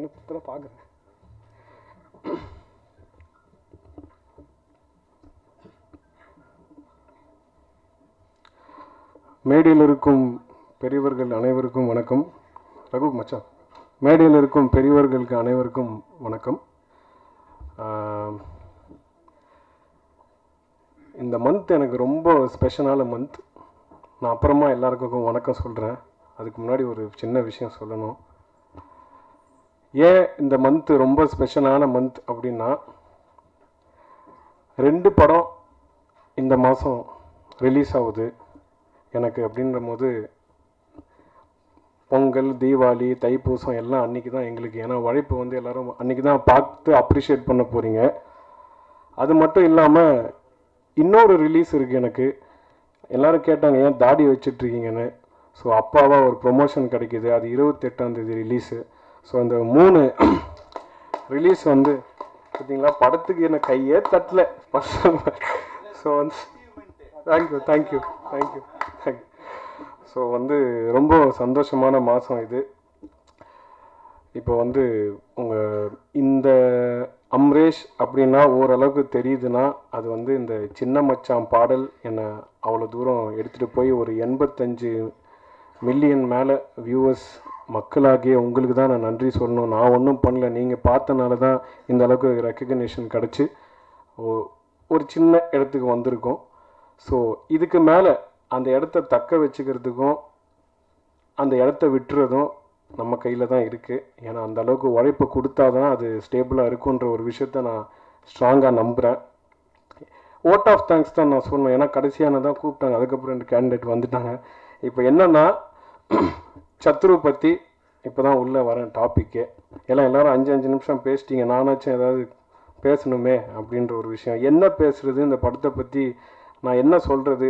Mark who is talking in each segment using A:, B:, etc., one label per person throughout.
A: எண்ணத்தில் பார்க்குறேன். மேடையில் இருக்கும் பெரியவர்கள் அனைவருக்கும் வணக்கம். ரகு மச்சா மேடையில் இருக்கும் பெரியவர்களுக்கு அனைவருக்கும் வணக்கம். இந்த மந்த் எனக்கு ரொம்ப ஸ்பெஷலான மந்த் நான் அப்புறமா எல்லாருக்கும் வணக்கம் சொல்கிறேன் அதுக்கு முன்னாடி ஒரு சின்ன விஷயம் சொல்லணும். ஏன் இந்த மந்த்து ரொம்ப ஸ்பெஷலான மந்த் அப்படின்னா ரெண்டு படம் இந்த மாதம் ரிலீஸ் ஆகுது. எனக்கு அப்படின்ற போது பொங்கல் தீபாவளி தைப்பூசம் எல்லாம் அன்றைக்கி தான் எங்களுக்கு. ஏன்னா உழைப்பு வந்து எல்லோரும் அன்றைக்கி தான் பார்த்து அப்ரிஷியேட் பண்ண போகிறீங்க அது மட்டும் இல்லாமல் இன்னொரு ரிலீஸ் இருக்குது எனக்கு. எல்லோரும் கேட்டாங்க ஏன் தாடி வச்சிட்ருக்கீங்கன்னு ஸோ அப்பாவாக ஒரு ப்ரொமோஷன் கிடைக்கிது. அது இருபத்தெட்டாம் தேதி ரிலீஸு ஸோ அந்த மூணு ரிலீஸ் வந்து பார்த்தீங்களா படத்துக்கு என்ன கையே தட்டல. ஸோ வந்து thank you thank you thank you thank you so வந்து ரொம்ப சந்தோஷமான மாதம் இது. இப்போ வந்து உங்கள் இந்த அம்ரேஷ் அப்படின்னா ஓரளவுக்கு தெரியுதுன்னா அது வந்து இந்த சின்ன மச்சான் பாடல் என்னை அவ்வளோ தூரம் எடுத்துகிட்டு போய் ஒரு எண்பத்தஞ்சு மில்லியன் மேலே வியூவர்ஸ் மக்களாகிய உங்களுக்கு தான் நான் நன்றி சொல்லணும். நான் ஒன்றும் பண்ணல. நீங்கள் பார்த்தனால தான் இந்த அளவுக்கு ரெக்கக்னேஷன் கிடச்சி. ஒரு சின்ன இடத்துக்கு வந்திருக்கோம். ஸோ இதுக்கு மேலே அந்த இடத்த தக்க வச்சுக்கிறதுக்கும் அந்த இடத்த விட்டுறதும் நம்ம கையில் தான் இருக்குது ஏன்னா அந்த அளவுக்கு உழைப்பு கொடுத்தா தான் அது ஸ்டேபிளாக இருக்குன்ற ஒரு விஷயத்த நான் ஸ்ட்ராங்காக நம்புகிறேன் ஓட் ஆஃப் தேங்க்ஸ் தான் நான் சொல்லணும். ஏன்னா கடைசியான தான் கூப்பிட்டாங்க. அதுக்கப்புறம் ரெண்டு கேண்டிடேட் வந்துட்டாங்க. இப்போ என்னென்னா சத்ரு பற்றி இப்போ தான் உள்ளே வரேன் டாப்பிக்கே எல்லாம் எல்லாரும் அஞ்சு அஞ்சு நிமிஷம் பேசிட்டீங்க. நானாச்சும் ஏதாவது பேசணுமே அப்படின்ற ஒரு விஷயம். என்ன பேசுறது? இந்த படத்தை பற்றி நான் என்ன சொல்கிறது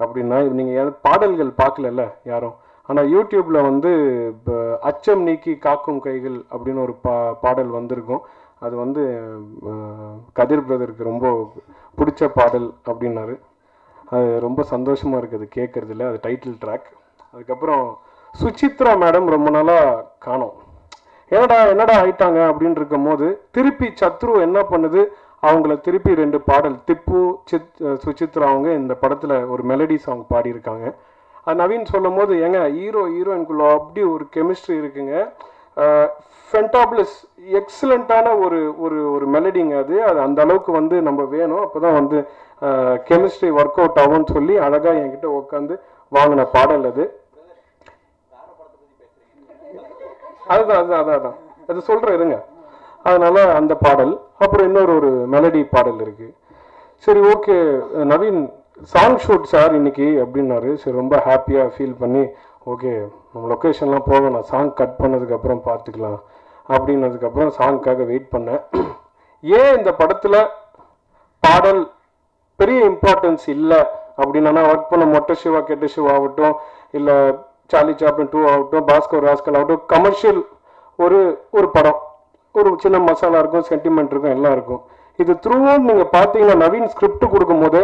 A: அப்படின்னா நீங்கள் பாடல்கள் பார்க்கலல்ல யாரும். ஆனால் யூடியூப்பில் வந்து இப்போ அச்சம் நீக்கி காக்கும் கைகள் அப்படின்னு ஒரு பா பாடல் வந்திருக்கும். அது வந்து கதிர் பிரதருக்கு ரொம்ப பிடிச்ச பாடல் அப்படின்னாரு. அது ரொம்ப சந்தோஷமாக இருக்குது கேட்குறதுல அது டைட்டில் ட்ராக் அதுக்கப்புறம் சுசித்ரா மேடம் ரொம்ப நாளாக காணோம். என்னடா என்னடா ஆயிட்டாங்க அப்படின்னு இருக்கும் போது திருப்பி சத்ரு என்ன பண்ணுது? அவங்கள திருப்பி ரெண்டு பாடல் திப்பு சித் சுசித்ரா அவங்க இந்த படத்தில் ஒரு மெலடி சாங் பாடியிருக்காங்க. அது நவீன் சொல்லும் போது ஏங்க ஹீரோ ஹீரோயின்குள்ள அப்படி ஒரு கெமிஸ்ட்ரி இருக்குங்க. ஃபென்டாபிளஸ் எக்ஸலண்ட்டான ஒரு ஒரு ஒரு மெலடிங்க அது. அது அந்த அளவுக்கு வந்து நம்ம வேணும். அப்போ தான் வந்து கெமிஸ்ட்ரி ஒர்க் அவுட் ஆகும்னு சொல்லி அழகாக என்கிட்ட உட்காந்து வாங்கின பாடல் அது. அதுதான் அதுதான் அதான் அதான். அது சொல்கிறேன் இருங்க. அதனால் அந்த பாடல் அப்புறம் இன்னொரு ஒரு மெலடி பாடல் இருக்குது சரி okay Naveen song shoot sir இன்னைக்கு அப்படின்னாரு. சரி ரொம்ப ஹாப்பியாக ஃபீல் பண்ணி ஓகே நம்ம லொக்கேஷன்லாம் போக நான் சாங் கட் பண்ணதுக்கப்புறம் பார்த்துக்கலாம். அப்படின்னதுக்கப்புறம் சாங்க்காக வெயிட் பண்ணேன். ஏன் இந்த படத்தில் பாடல் பெரிய இம்பார்ட்டன்ஸ் இல்லை? அப்படின்னா ஒர்க் பண்ண மொட்டை சிவா கெட்ட சிவா ஆகட்டும் இல்லை சார்லி சாப்ளின் டூ ஆகட்டும் பாஸ்கர் ராஸ்கல் ஆகட்டும் கமர்ஷியல் ஒரு ஒரு படம். ஒரு சின்ன மசாலா இருக்கும் சென்டிமெண்ட் இருக்கும் எல்லாம் இருக்கும். இது த்ரூ நீங்கள் பார்த்தீங்கன்னா நவீன் ஸ்கிரிப்ட் கொடுக்கும்போது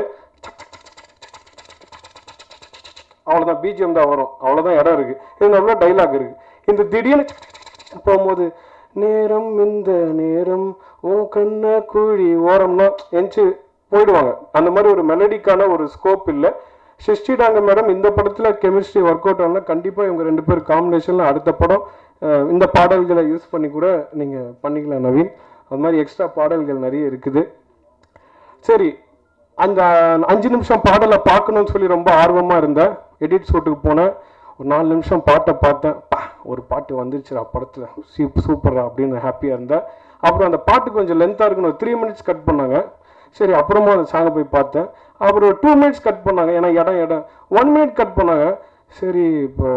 A: அவ்வளோதான் பிஜிஎம் தான் வரும். அவ்வளோதான் இடம் இருக்கு. இது நல்ல டைலாக் இருக்கு. இந்த திடீர்னு போகும்போது நேரம் இந்த நேரம் ஓ கண்ண குழி ஓரம்னா எஞ்சி போயிடுவாங்க. அந்த மாதிரி ஒரு மெலடிக்கான ஒரு ஸ்கோப் இல்லை. சிருஷ்டிடாங்க மேடம் இந்த படத்தில் கெமிஸ்ட்ரி ஒர்க் அவுட் ஆனால் கண்டிப்பாக இவங்க ரெண்டு பேர் காம்பினேஷனில் அடுத்த படம் இந்த பாடல்களை யூஸ் பண்ணி கூட நீங்கள் பண்ணிக்கலாம் நவீன். அது மாதிரி எக்ஸ்ட்ரா பாடல்கள் நிறைய இருக்குது. சரி அந்த அஞ்சு நிமிஷம் பாடலை பார்க்கணும்னு சொல்லி ரொம்ப ஆர்வமாக இருந்தேன் எடிட் ஷூட்டுக்கு போனேன். ஒரு நாலு நிமிஷம் பாட்டை பார்த்தேன். பா, ஒரு பாட்டு வந்துருச்சுடா படத்தில். சூப் சூப்பரா அப்படின்னு ஹாப்பியாக இருந்தேன். அப்புறம் அந்த பாட்டு கொஞ்சம் லென்த்தாக இருக்கணும் த்ரீ மினிட்ஸ் கட் பண்ணாங்க. சரி அப்புறமா அந்த சாங்கை போய் பார்த்தேன். அப்புறம் டூ மினிட்ஸ் கட் பண்ணாங்க. ஏன்னா இடம் இடம். ஒன் மினிட் கட் பண்ணாங்க. சரி இப்போ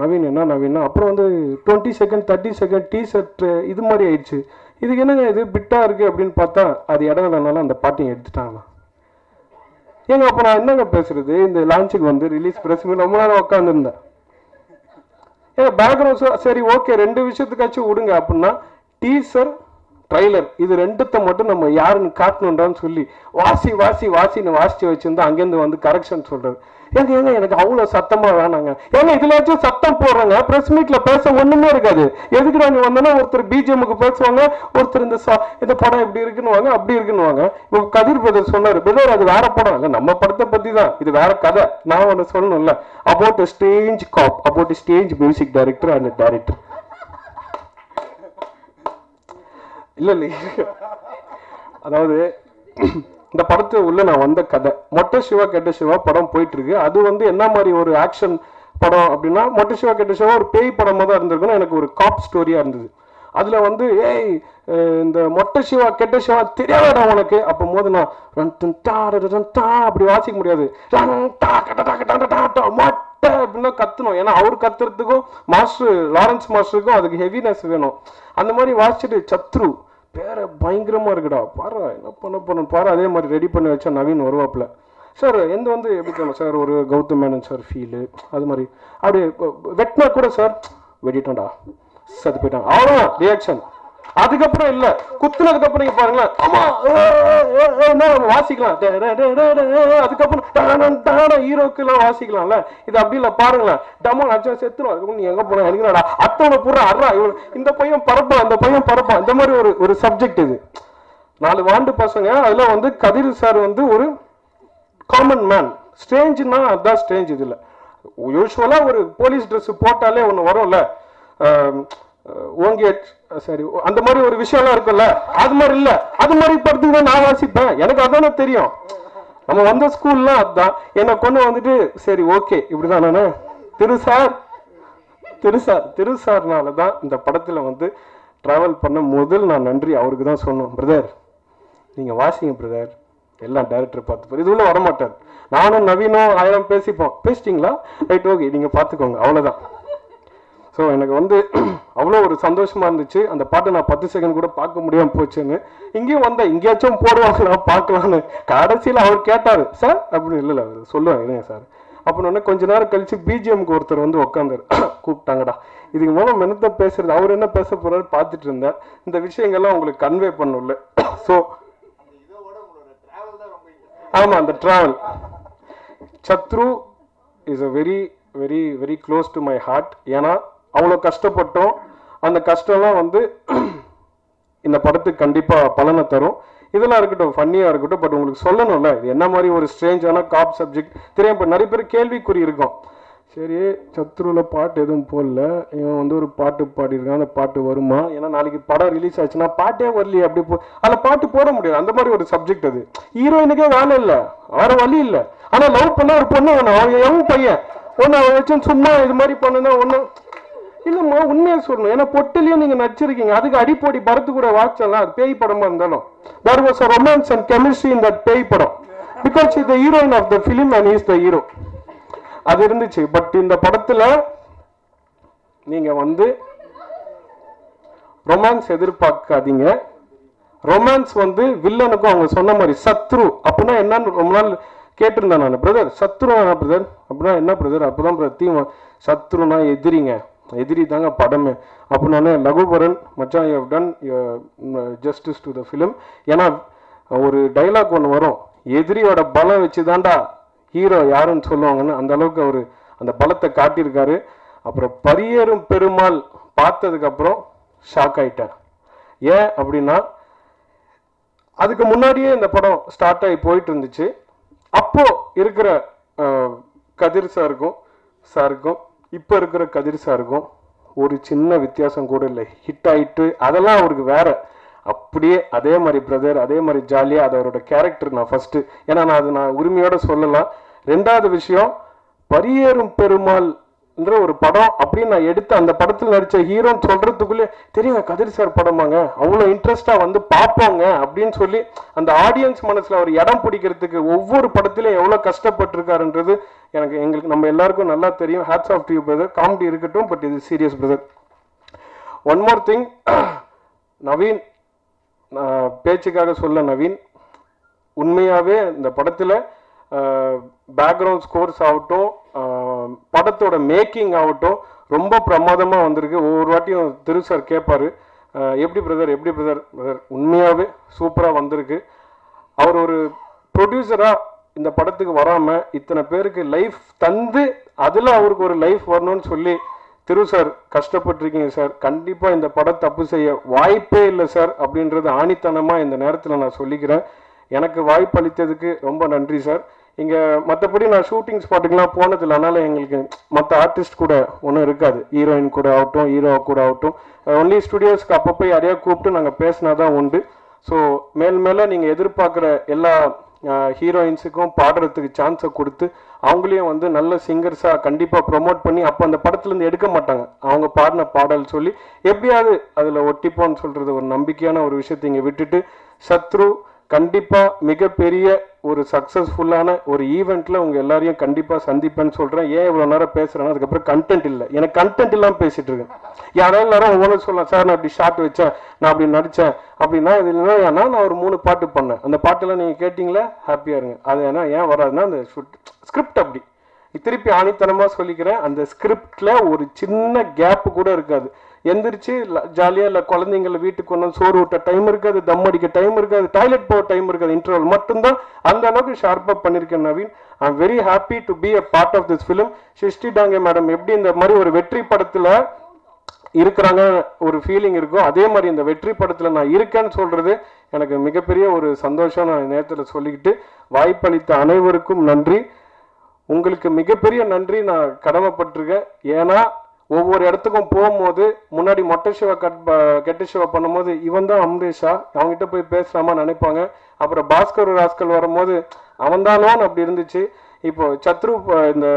A: நவீன் என்ன நவீன் அப்புறம் வந்து twenty second thirty second T shirt இது மாதிரி ஆயிடுச்சு. இதுக்கு என்னங்க இது? பிட்டாக இருக்குது அப்படின்னு பார்த்தா அது இடம் இல்லைனாலும் அந்த பாட்டியை எடுத்துட்டாங்க ஏங்க அப்போ நான் என்னங்க பேசுறது? இந்த லான்ச்சுக்கு வந்து ரிலீஸ் பிரஸ் மீட் ரொம்ப நேரம் உட்காந்துருந்தேன் ஏங்க பேக்ரவுண்ட் சரி ஓகே ரெண்டு விஷயத்துக்காச்சும் விடுங்க அப்படின்னா டீசர் ட்ரைலர் இது ரெண்டுத்தை மட்டும் நம்ம யாருன்னு காட்டணுன்றான்னு சொல்லி வாசி வாசி வாசின்னு வாசிச்சு வச்சிருந்தா அங்கேருந்து வந்து கரெக்ஷன் சொல்றது ஏங்க ஏங்க எனக்கு அவ்வளோ சத்தமாக வேணாங்க. ஏங்க இதுலயாச்சும் சத்தம் போடுறாங்க. ப்ரெஸ் மீட்டில் பேச ஒன்றுமே இருக்காது. எதுக்கு நாங்க வந்தோன்னா ஒருத்தர் பிஜிஎம்முக்கு பேசுவாங்க ஒருத்தர் இந்த சா இந்த படம் இப்படி இருக்குன்னுவாங்க அப்படி இருக்குன்னுவாங்க. இப்போ கதிர் பிரதர் சொன்னார் பிரதர் அது வேற படம். இல்லை நம்ம படத்தை பற்றி தான் இது வேற கதை. நான் ஒன்று சொல்லணும்ல. About strange cop about strange music director and director இல்லை இல்ல அதாவது இந்த படத்து உள்ள நான் வந்த கதை. மொட்டை சிவா கெட்ட சிவா படம் போயிட்டு இருக்கு அது வந்து என்ன மாதிரி ஒரு ஆக்ஷன் படம் அப்படின்னா மொட்டை சிவா கெட்ட சிவா ஒரு பேய் படமாக தான் இருந்திருக்குன்னு எனக்கு ஒரு காப் ஸ்டோரியாக இருந்தது. அதில் வந்து ஏய் இந்த மொட்டை சிவா கெட்ட சிவா தெரியாதடா உனக்கு? அப்போ போது நான் டா அப்படி வாசிக்க முடியாது. ரன் டா டா மொட்டை அப்படின்னா கத்தணும் ஏன்னா அவர் கத்துறதுக்கும் மாஸ்டர் லாரன்ஸ் மாஸ்டருக்கும் அதுக்கு ஹெவினஸ் வேணும். அந்த மாதிரி வாசிச்சுட்டு சத்ரு பேர பயங்கரமா இருக்குடா. பாரு என்ன பண்ண போறோம் பாரு அதே மாதிரி ரெடி பண்ணி வச்சா நவீன் வருவாப்புல. சார் எந்த வந்து எப்படி தெரியும் சார் ஒரு கௌதம் மேனன் சார் ஃபீலு அது மாதிரி. அப்படி வெட்டினா கூட சார் வெட்டிட்டோம்டா சத்து போயிட்டான். அவ்வளோதான் ரியாக்ஷன் அதுக்கப்புறம் இல்ல. குத்துனதுக்கு அப்புறம் நீங்க பாருங்களேன் ஆமா நம்ம வாசிக்கலாம். அதுக்கப்புறம் ஹீரோக்கு எல்லாம் வாசிக்கலாம்ல. இது அப்படி இல்ல பாருங்களேன். டமா அச்சா செத்துரும். அதுக்கப்புறம் நீ எங்க போன? எனக்கு அத்தோட பூரா அறா இவன் இந்த பையன் பரப்பான் இந்த பையன் பரப்பான் இந்த மாதிரி ஒரு ஒரு சப்ஜெக்ட் இது. நாலு வாண்டு பசங்க அதுல வந்து கதிர் சார் வந்து ஒரு காமன் மேன் ஸ்ட்ரேஞ்சுன்னா அதான் ஸ்ட்ரேஞ்ச் இதுல யூஸ்வலா ஒரு போலீஸ் ட்ரெஸ் போட்டாலே ஒன்று வரும்ல. ஆம், அஹ், சரி அந்த மாதிரி ஒரு விஷயம்லாம் இருக்கும்ல அது மாதிரி இல்லை. அது மாதிரி படத்துக்கு தான் நான் வாசிப்பேன். எனக்கு அதானே தெரியும். நம்ம வந்த ஸ்கூல்லாம் அதுதான் என்னை கொண்டு வந்துட்டு சரி ஓகே இப்படிதான் நானு. திரு சார் திரு சார் திரு சார்னால தான் இந்த படத்தில் வந்து ட்ராவல் பண்ண முதல் நான் நன்றி அவருக்கு தான் சொன்னோம் பிரதர் நீங்கள் வாசிங்க பிரதர் எல்லாம் டேரக்டர் பார்த்து இது உள்ள வரமாட்டார். நானும் நவீனும் ஆயிரம் பேசிப்போம். பேசிட்டீங்களா? ரைட் ஓகே நீங்கள் பார்த்துக்கோங்க. அவ்வளோதான் ஸோ எனக்கு வந்து அவ்வளோ ஒரு சந்தோஷமாக இருந்துச்சு. அந்த பாட்டை நான் பத்து செகண்ட் கூட பார்க்க முடியாமல் போச்சுன்னு. இங்கேயும் வந்தேன். எங்கேயாச்சும் போடுவாங்களா? பார்க்கலான்னு. கடைசியில் அவர் கேட்டார் சார்? அப்படின்னு. இல்லை அவர் சொல்லுவேன் இல்லையா சார். அப்படின்னு கொஞ்ச நேரம் கழிச்சு பிஜிஎம்க்கு ஒருத்தர் வந்து உட்காந்துரு கூப்பிட்டாங்கடா. இதுக்கு மூலம் மெனத்தை பேசுறது அவர் என்ன பேச போறாரு பார்த்துட்டு இருந்தேன் இந்த விஷயங்கள்லாம் உங்களுக்கு கன்வே பண்ணல ஸோ ஆமாம் அந்த ட்ராவல் சத்ரு is a very very very close to my heart ஏன்னா அவ்வளோ கஷ்டப்பட்டோம். அந்த கஷ்டம்லாம் வந்து இந்த படத்துக்கு கண்டிப்பாக பலனை தரும். இதெல்லாம் இருக்கட்டும் ஃபன்னியாக இருக்கட்டும் பட் உங்களுக்கு சொல்லணும்ல இது என்ன மாதிரி ஒரு ஸ்ட்ரேஞ்சான காப் சப்ஜெக்ட் தெரியும் இப்போ நிறைய பேர் கேள்விக்குறி இருக்கும். சரி சத்ருவில் பாட்டு எதுவும் போடல. இவன் வந்து ஒரு பாட்டு பாடியிருக்கான் அந்த பாட்டு வருமா? ஏன்னா நாளைக்கு படம் ரிலீஸ் ஆச்சுன்னா பாட்டே வரலையே அப்படி போ அதில் பாட்டு போட முடியாது. அந்த மாதிரி ஒரு சப்ஜெக்ட் அது. ஹீரோயினுக்கே வேலை இல்லை. வேற வழி இல்லை. ஆனால் லவ் பண்ண ஒரு பொண்ணு வேணும். அவன் எவன் பையன். ஒன்று அவன் வச்சு சும்மா இது மாதிரி பண்ணுனா ஒன்று இல்லம்மா உண்மையை சொல்லணும். ஏன்னா பொட்டிலையும் நீங்க நடிச்சிருக்கீங்க. அதுக்கு அடிப்பொடி பரத்து கூட வாட்சலாம் அது பேய் படமா இருந்தாலும். There was a romance and chemistry in that பேய் படம். Because is the heroine of the film and is the hero அது இருந்துச்சு. பட் இந்த படத்துல நீங்க வந்து ரொமான்ஸ் எதிர்பார்க்காதீங்க. ரொமான்ஸ் வந்து வில்லனுக்கும் அவங்க சொன்ன மாதிரி சத்ரு. அப்படின்னா என்னன்னு ரொம்ப நாள் கேட்டிருந்தேன் நான் பிரதர் சத்ரு பிரதர் அப்படின்னா என்ன பிரதர் அப்பதான் பிரதர் தீம் சத்ருனா எதிரிங்க. எதிரி தாங்க படமே. அப்போ லகுபரன் மச்சான் you done justice to the film ஏன்னா ஒரு டைலாக் ஒன்று வரும். எதிரியோட பலம் வச்சு தாண்டா ஹீரோ யாருன்னு சொல்லுவாங்கன்னு அந்த அளவுக்கு அவர் அந்த பலத்தை காட்டியிருக்காரு. அப்புறம் பரியேறும் பெருமாள் பார்த்ததுக்கப்புறம் ஷாக் ஆயிட்டார். ஏன் அப்படின்னா அதுக்கு முன்னாடியே இந்த படம் ஸ்டார்ட் ஆகி போயிட்டு இருந்துச்சு அப்போது இருக்கிற கதிர் சாருக்கும் சாருக்கும் இப்போ இருக்கிற கதிர் சாருக்கும் ஒரு சின்ன வித்தியாசம் கூட இல்லை. ஹிட் ஆகிட்டு அதெல்லாம் அவருக்கு வேற. அப்படியே அதே மாதிரி பிரதர் அதே மாதிரி ஜாலியாக அது அவரோட கேரக்டர் நான் ஃபஸ்ட்டு ஏன்னா நான் அது நான் உரிமையோடு சொல்லலாம் ரெண்டாவது விஷயம் பரியேறும் பெருமாள் ஒரு படம் அப்படின்னு நான் எடுத்து அந்த படத்தில் நடித்த ஹீரோன்னு சொல்றதுக்குள்ளே தெரியுங்க கதிர் சார் படமாங்க. அவ்வளோ இன்ட்ரெஸ்டாக வந்து பார்ப்போங்க அப்படின்னு சொல்லி அந்த ஆடியன்ஸ் மனசில் அவர் இடம் பிடிக்கிறதுக்கு ஒவ்வொரு படத்திலும் எவ்வளோ கஷ்டப்பட்டிருக்காருன்றது எனக்கு எங்களுக்கு நம்ம எல்லாருக்கும் நல்லா தெரியும். Hats off due brother comedy இருக்கட்டும் பட் இது serious brother one more thing Naveen பேச்சுக்காக சொல்ல நவீன் உண்மையாகவே இந்த படத்தில் பேக்ரவுண்ட் ஸ்கோர்ஸ் ஆகட்டும் படத்தோட மேக்கிங் ஆகட்டும் ரொம்ப பிரமாதமாக வந்திருக்கு. ஒவ்வொரு வாட்டியும் திரு சார் கேட்பாரு எப்படி பிரதர் எப்படி பிரதர் பிரதர் உண்மையாகவே சூப்பராக வந்திருக்கு. அவர் ஒரு ப்ரொடியூசராக இந்த படத்துக்கு வராமல் இத்தனை பேருக்கு லைஃப் தந்து அதில் அவருக்கு ஒரு லைஃப் வரணும்னு சொல்லி திரு சார் கஷ்டப்பட்டிருக்கீங்க சார் கண்டிப்பாக இந்த படம் தப்பு செய்ய வாய்ப்பே இல்லை சார் அப்படின்றது ஆணித்தனமாக இந்த நேரத்தில் நான் சொல்லிக்கிறேன். எனக்கு வாய்ப்பு அளித்ததுக்கு ரொம்ப நன்றி சார் இங்கே மற்றபடி நான் ஷூட்டிங் ஸ்பாட்டுக்கெலாம் போனதில்லை. அதனால் எங்களுக்கு மற்ற ஆர்டிஸ்ட் கூட ஒன்றும் இருக்காது. ஹீரோயின் கூட ஆகட்டும் ஹீரோ கூட ஆகட்டும். ஒன்லி ஸ்டுடியோஸ்க்கு அப்பப்போ யாரையா கூப்பிட்டு நாங்கள் பேசினா தான் உண்டு. ஸோ மேல் மேலே நீங்கள் எதிர்பார்க்குற எல்லா ஹீரோயின்ஸுக்கும் பாடுறதுக்கு சான்ஸை கொடுத்து அவங்களையும் வந்து நல்ல சிங்கர்ஸாக கண்டிப்பாக ப்ரொமோட் பண்ணி அப்போ அந்த படத்துலேருந்து எடுக்க மாட்டாங்க. அவங்க பாடின பாடல் சொல்லி எப்படியாவது அதில் ஒட்டிப்போன்னு சொல்கிறது ஒரு நம்பிக்கையான ஒரு விஷயத்தை இங்கே விட்டுட்டு சத்ரு கண்டிப்பாக மிகப்பெரிய ஒரு சக்ஸஸ்ஃபுல்லான ஒரு ஈவெண்ட்டில் உங்கள் எல்லாரையும் கண்டிப்பாக சந்திப்பேன்னு சொல்கிறேன் ஏன் இவ்வளோ நேரம் பேசுகிறேன்னா அதுக்கப்புறம் கண்டென்ட் இல்லை. எனக்கு கண்டென்ட் இல்லாமல் பேசிகிட்டு இருக்கேன். யாராவது எல்லாரும் ஒவ்வொன்றும் சொல்லலாம். சார் நான் அப்படி ஷார்ட் வச்சேன். நான் அப்படி நடித்தேன் அப்படின்னா இது இல்லைன்னா நான் ஒரு மூணு பாட்டு பண்ணேன். அந்த பாட்டெல்லாம் நீங்கள் கேட்டிங்களா? ஹாப்பியாக இருங்க. அது ஏன்னா ஏன் வராதுன்னா அந்த ஸ்கிரிப்ட் அப்படி. திருப்பி ஆணித்தனமாக சொல்லிக்கிறேன். அந்த ஸ்கிரிப்டில் ஒரு சின்ன கேப் கூட இருக்காது. எந்திரிச்சு ஜாலியாக இல்லை குழந்தைங்கள வீட்டுக்கு கொண்டு சோறு ஊட்ட டைம் இருக்காது தம் அடிக்க டைம் இருக்காது டாய்லெட் போக டைம் இருக்காது இன்டர்வல் மட்டும்தான் அந்த அளவுக்கு ஷார்ப்பாக பண்ணியிருக்கேன் Naveen. I am very happy to be a part of this film Srushti Dange madam எப்படி இந்த மாதிரி ஒரு வெற்றி படத்தில் இருக்கிறாங்க ஒரு ஃபீலிங் இருக்கும் அதே மாதிரி இந்த வெற்றி படத்தில் நான் இருக்கேன்னு சொல்கிறது எனக்கு மிகப்பெரிய ஒரு சந்தோஷம் நான் நேரத்தில் சொல்லிக்கிட்டு வாய்ப்பளித்த அனைவருக்கும் நன்றி. உங்களுக்கு மிகப்பெரிய நன்றி நான் கடமைப்பட்டிருக்கேன். ஏன்னா ஒவ்வொரு இடத்துக்கும் போகும்போது முன்னாடி மொட்டை சிவா கட் கெட்ட சிவா பண்ணும்போது இவன் தான் அம்பரீஷா அவங்ககிட்ட போய் பேசலாமா நினைப்பாங்க. அப்புறம் பாஸ்கர் ராஸ்கல் வரும்போது அவன் தானோன்னு அப்படி இருந்துச்சு. இப்போ சத்ரு இந்த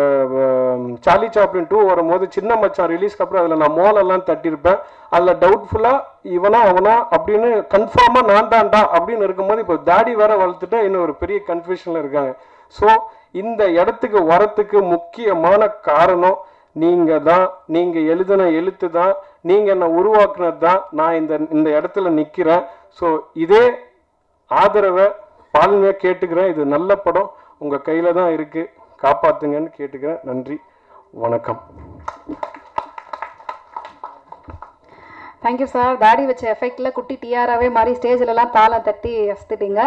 A: சார்லி சாப்ளின் டூ வரும்போது சின்ன மச்சான் ரிலீஸ்க்கு அப்புறம் அதில் நான் மோலெல்லாம் தட்டியிருப்பேன். அதில் டவுட்ஃபுல்லாக இவனா அவனா அப்படின்னு கன்ஃபார்மாக நான் தான்டா அப்படின்னு இருக்கும்போது இப்போ தாடி வேற வளர்த்துட்டு இன்னும் ஒரு பெரிய கன்ஃபியூஷனில் இருக்காங்க. ஸோ இந்த இடத்துக்கு வரத்துக்கு முக்கியமான காரணம் நீங்கள் தான் நீங்கள் எழுதின எழுத்து தான் நீங்கள் என்னை உருவாக்குனது தான் நான் இந்த இந்த இடத்துல நிற்கிறேன் ஸோ இதே ஆதரவை பாலுமையாக கேட்டுக்கிறேன். இது நல்ல படம். உங்கள் கையில் தான் இருக்குது காப்பாற்றுங்கன்னு கேட்டுக்கிறேன். நன்றி. வணக்கம்.
B: தேங்க்யூ சார் தாடி வச்ச எஃபெக்டில் குட்டி டிஆராகவே மாதிரி ஸ்டேஜ்லலாம் தாளம் தட்டி அசத்துட்டீங்க.